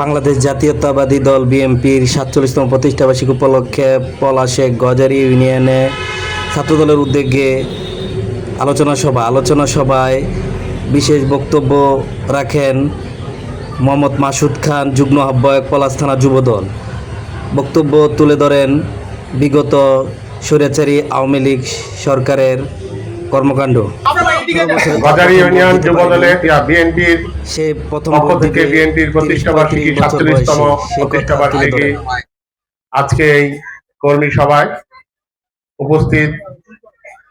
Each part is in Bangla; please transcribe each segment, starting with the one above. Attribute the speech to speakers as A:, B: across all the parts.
A: বাংলাদেশ জাতীয়তাবাদী দল বিএনপির সাতচল্লিশতম প্রতিষ্ঠাবার্ষিকী উপলক্ষে পলাশে গজারি ইউনিয়নে ছাত্রদলের উদ্যোগে আলোচনা সভা। আলোচনা সভায় বিশেষ বক্তব্য রাখেন মোহাম্মদ মাসুদ খান, যুগ্ম আহ্বায়ক, পলাশ থানা যুবদল। বক্তব্য তুলে ধরেন বিগত স্বৈরাচারী আওয়ামী লীগ সরকারের কর্মকাণ্ড।
B: বাজারি ইউনিয়ন যুব বিএনপির
A: সে প্রথম
B: থেকে বিএনপির প্রতিষ্ঠা বার্ষিকী সাতচল্লিশতম
A: বয়সী। সেই কথা
B: প্রতিষ্ঠা বার্ষিকী আজকে এই কর্মী সভায় উপস্থিত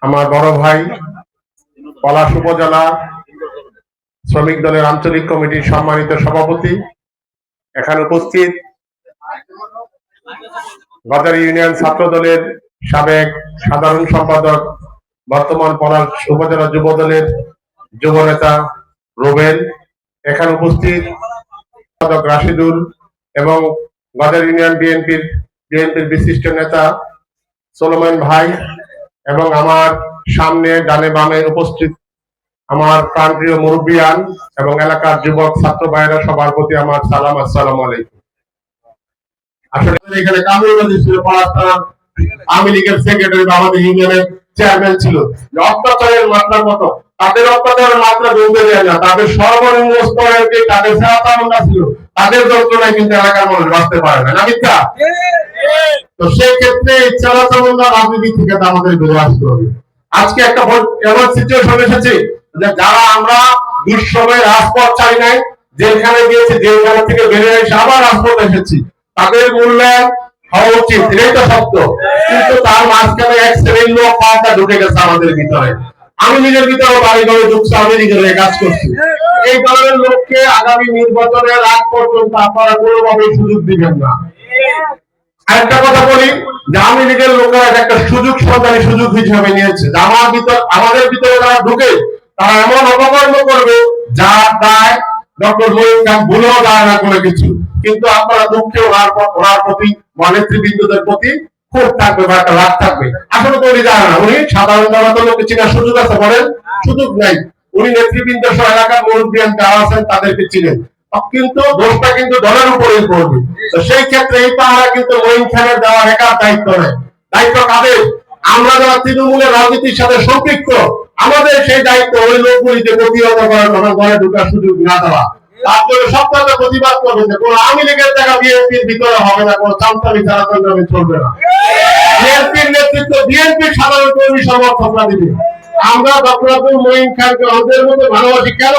B: আমার বড় ভাই পলাশ উপজেলা শ্রমিক দলের আঞ্চলিক কমিটির সম্মানিত সভাপতি। এখানে উপস্থিত বাজারি ইউনিয়ন ছাত্র দলের সাবেক সাধারণ সম্পাদক বর্তমান পলাশ উপজেলা যুব দলের যুব নেতা রোবেল। এখানে উপস্থিত রাশিদুল এবং বাজার ইউনিয়ন বিএনপির বিএনপির বিশিষ্ট নেতা সোলোমান ভাই এবং আমার সামনে ডানে বামে উপস্থিত আমার প্রাণপ্রিয় মুরব্বিয়ান এবং এলাকার যুবক ছাত্র ভাইয়েরা সবার প্রতি আমার সালাম, আসসালামু আলাইকুম। আসলে এখানে কামরুল ছিল থানার আওয়ামী লীগের সেক্রেটারি আমাদের ইউনিয়নের চেয়ারম্যান ছিল। অত্যাচারের মাত্রা কত তাদের অত্যাচারের মাত্রা বলতে যায় না। তাদের সর্বনিম্ন স্তরের যে তাদের সেবা ছিল, তাদের যন্ত্রণায় কিন্তু এলাকার মানুষ বাঁচতে পারে না না মিথ্যা? তো সেই ক্ষেত্রে চেলা চামুন্ডা রাজনীতি থেকে আমাদের বেরিয়ে আসতে হবে। আজকে একটা এমন সিচুয়েশন এসেছে যে যারা আমরা দুঃসময়ে রাজপথ চাই নাই, যেখানে গিয়েছি, যেখানে থেকে বেরিয়ে এসে আবার রাজপথ এসেছি, তাদের মূল্যায়ন হওয়া উচিত, এটাই তো সত্য। কিন্তু তার মাঝখানে এক শ্রেণির লোক ঢুকে গেছে আমাদের ভিতরে। আমি নিজের ভিতরে বাড়ি ঘরে ঢুকছি, আমি নিজের কাজ করছি। এই ধরনের লোককে আগামী নির্বাচনের আগ পর্যন্ত আপনারা কোনোভাবে সুযোগ দিবেন না। কথা বলি, যে আওয়ামী লীগের লোকেরা একটা সুযোগ, সরকারি সুযোগ আমার ভিতর, আমাদের ভিতরে ঢুকে, তারা এমন অপকর্ম করবে, যার দায় ডক্টর ভুলেও দায় না কিছু। কিন্তু আপনারা দুঃখে ওনার ওনার প্রতি নেতৃবৃন্দদের প্রতি খুব থাকবে বা একটা রাগ থাকবে। তো উনি জানেন না। উনি সাধারণ চেনার সুযোগ আছে বলেন? সুযোগ নাই। উনি নেতৃবৃন্দ সহ এলাকার যারা আছেন তাদেরকে চিনেন। কিন্তু দোষটা কিন্তু দলের উপরেই পড়বে। তো সেই ক্ষেত্রে এই পাহারা কিন্তু মহিন খানের দেওয়া একার দায়িত্ব নেই দায়িত্ব কাদের? আমরা যারা তৃণমূলের রাজনীতির সাথে সম্পৃক্ত, আমাদের সেই দায়িত্ব ওই লোকগুলিকে প্রতিহত করার তখন ঘরে ঢুকার সুযোগ না দেওয়া। জন্য সপ্তাহে প্রতিবাদ করবেন যে কোন আওয়ামী লীগের টাকা বিএনপির ভিতরে হবে না, কোন চামচামি চালাচল চলবে না বিএনপির নেতৃত্ব, বিএনপি সাধারণ কর্মী সমর্থকরা দিবে। আমরা ডক্টর আব্দুল খানকে আমাদের মধ্যে ভালোবাসি কেন?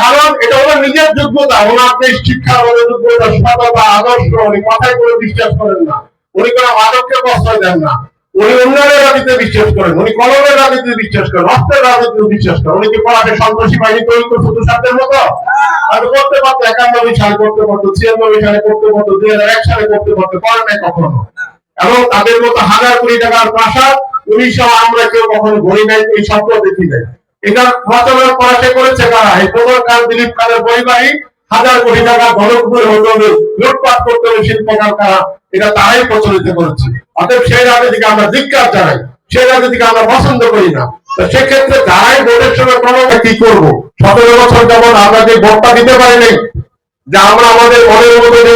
B: কারণ এটা ওনার নিজের যোগ্যতা, ওনার দেশ শিক্ষা ওনার যোগ্যতা, সততা, আদর্শ, উনি কথায় করে বিশ্বাস করেন না। উনি কোনো মাদককে প্রশ্রয় দেন না। উনি উন্নয়নের রাজনীতিতে বিশ্বাস করেন, উনি কলমের রাজনীতিতে বিশ্বাস করেন অস্ত্রের রাজনীতিতে বিশ্বাস করেন। উনি কি পড়াতে সন্ত্রাসী বাহিনী তৈরি করছে তুষারদের মতো? আমি করতে পারতো একানব্বই সালে করতে পারতো, ছিয়ানব্বই সালে করতে পারতো, দুই হাজার এক সালে করতে পারতো করেন নাই কখনো। এবং তাদের মতো হাজার কোটি টাকার প্রাসাদ উনিশশো আমরা কেউ কখনো গড়ি নাই, এই স্বপ্ন দেখি নাই। এটা রচনা করা সে করেছে কারা? এই প্রবল খান দিলীপ খানের পরিবারই হাজার কোটি টাকা গণপুরে হবে লুটপাট করতে হবে শিল্পকার কারা এটা তারাই প্রচলিত করেছে। অতএব সেই রাজনীতিকে আমরা ধিক্কার জানাই, সেই রাজনীতিকে আমরা পছন্দ করি না। সেক্ষেত্রে যারাই ভোটের সময় কোনো কি করব? সতেরো বছর যেমন আমরা যে ভোটটা দিতে পারিনি, যে আমরা আমাদের মনের মতো যে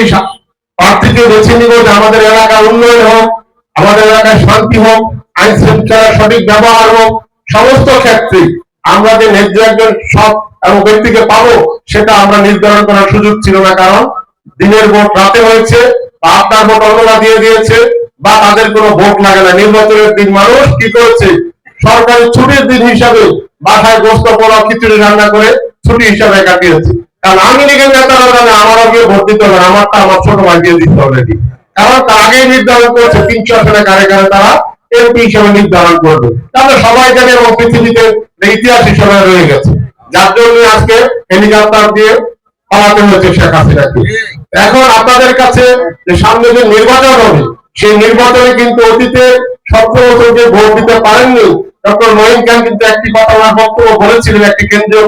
B: প্রার্থীকে বেছে নিব, যে আমাদের এলাকার উন্নয়ন হোক, আমাদের এলাকায় শান্তি হোক আইন শৃঙ্খলার সঠিক ব্যবহার হোক, সমস্ত ক্ষেত্রে আমরা যে ন্যায্য একজন সৎ এবং ব্যক্তিকে পাবো, সেটা আমরা নির্ধারণ করার সুযোগ ছিল না, কারণ দিনের ভোট রাতে হয়েছে, বা আপনার ভোট অন্যরা দিয়ে দিয়েছে, বা তাদের কোনো ভোট লাগে না। নির্বাচনের দিন মানুষ কি করেছে? সরকারি ছুটির দিন হিসাবে বাসায় গোস্ত, পোলাও, খিচুড়ি রান্না করে ছুটি হিসাবে কাটিয়েছে। কারণ আমি লীগের নেতারা জানে, আমারও গিয়ে ভোট দিতে হবে আমারটা আমার ছোট ভাই দিয়ে দিতে হবে কারণ তার আগেই নির্ধারণ করেছে, তিনশো আসনে কারে কারে তারা এমপি হিসেবে নির্ধারণ করবে। তাহলে সবাই জানে এবং পৃথিবীতে ইতিহাস হিসাবে রয়ে গেছে। যার জন্য আজকে হেলিকপ্টার দিয়ে পালাতে হয়েছে শেখ হাসিনাকে। এখন আপনাদের কাছে যে সামনে যে নির্বাচন হবে, সেই নির্বাচনে কিন্তু অতীতে সতেরো বছর যে ভোট দিতে পারেননি ডক্টর মহিন খান কিন্তু একটি কথা ওনার বক্তব্য বলেছিলেন একটি কেন্দ্রীয়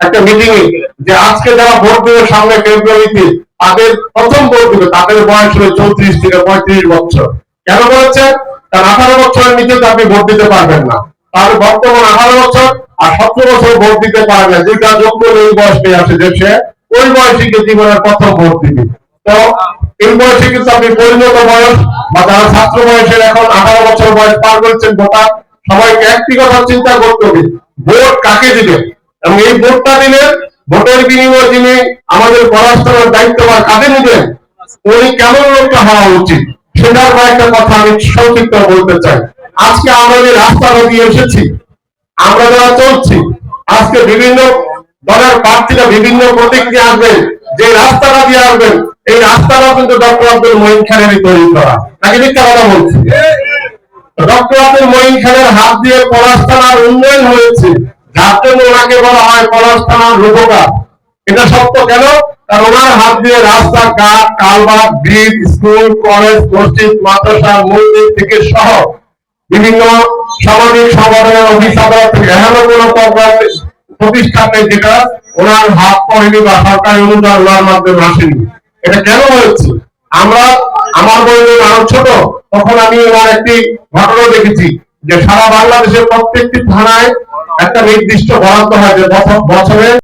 B: একটা মিটিং এ যে আজকে যারা ভোট দেবে সামনে ফেব্রুয়ারিতে তাদের প্রথম ভোট দেবে, তাদের বয়স হলো চৌত্রিশ থেকে পঁয়ত্রিশ বছর। কেন বলেছেন? কারণ আঠারো বছরের নিচে তো আপনি ভোট দিতে পারবেন না। তাহলে বর্তমান আঠারো বছর আর সতেরো বছর ভোট দিতে পারবে যোগ্য এই বয়সে আছে যে সে, ওই বয়সীকে জীবনের ভোট দিবে। তো এই বয়সে কিন্তু আপনি পরিণত বয়স বা যারা ছাত্র বয়সের এখন আঠারো বছর বয়স পার করেছেন ভোটার, সবাইকে একটি কথা চিন্তা করতে হবে, ভোট কাকে দিবেন এবং এই ভোটটা দিলে ভোটের বিনিময়ে যিনি আমাদের পড়াশোনার দায়িত্ব বা কাজে নিবেন উনি কেমন লোকটা হওয়া উচিত? সেটার কয়েকটা কথা আমি সংক্ষিপ্ত বলতে চাই। আজকে আমরা যে রাস্তা দিয়ে এসেছি আমরা যারা চলছি, আজকে বিভিন্ন দলের প্রার্থীরা বিভিন্ন প্রতিক্রিয়া আসবেন যে রাস্তাটা দিয়ে আসবেন, এই রাস্তাটা কিন্তু ডক্টর আব্দুল মহিন খানের তৈরি করা। নাকি মিথ্যা কথা বলছি? ডক্টর আব্দুল মহিন খানের হাত দিয়ে পলাশ থানার উন্নয়ন হয়েছে। যার জন্য ওনাকে বলা হয় পলাশ থানার রূপকার। এটা সত্য কেন? কারণ ওনার হাত দিয়ে রাস্তা ঘাট কালভার্ট ব্রিজ, স্কুল, কলেজ, মসজিদ, মাদ্রাসা, মন্দির থেকে সহ বিভিন্ন সামাজিক সংগঠনের অফিস আদালত থেকে এমন কোনো প্রোগ্রাম প্রতিষ্ঠানে যেটা ওনার হাত পড়েনি বা সরকারি অনুদান ওনার মাধ্যমে আসেনি। এটা কেন হয়েছে? আমরা, আমার বয়সে মানুষ ছোট, তখন আমি ওনার একটি ঘটনা দেখেছি যে সারা বাংলাদেশের প্রত্যেকটি থানায় একটা নির্দিষ্ট বরাদ্দ হয় যে বছরে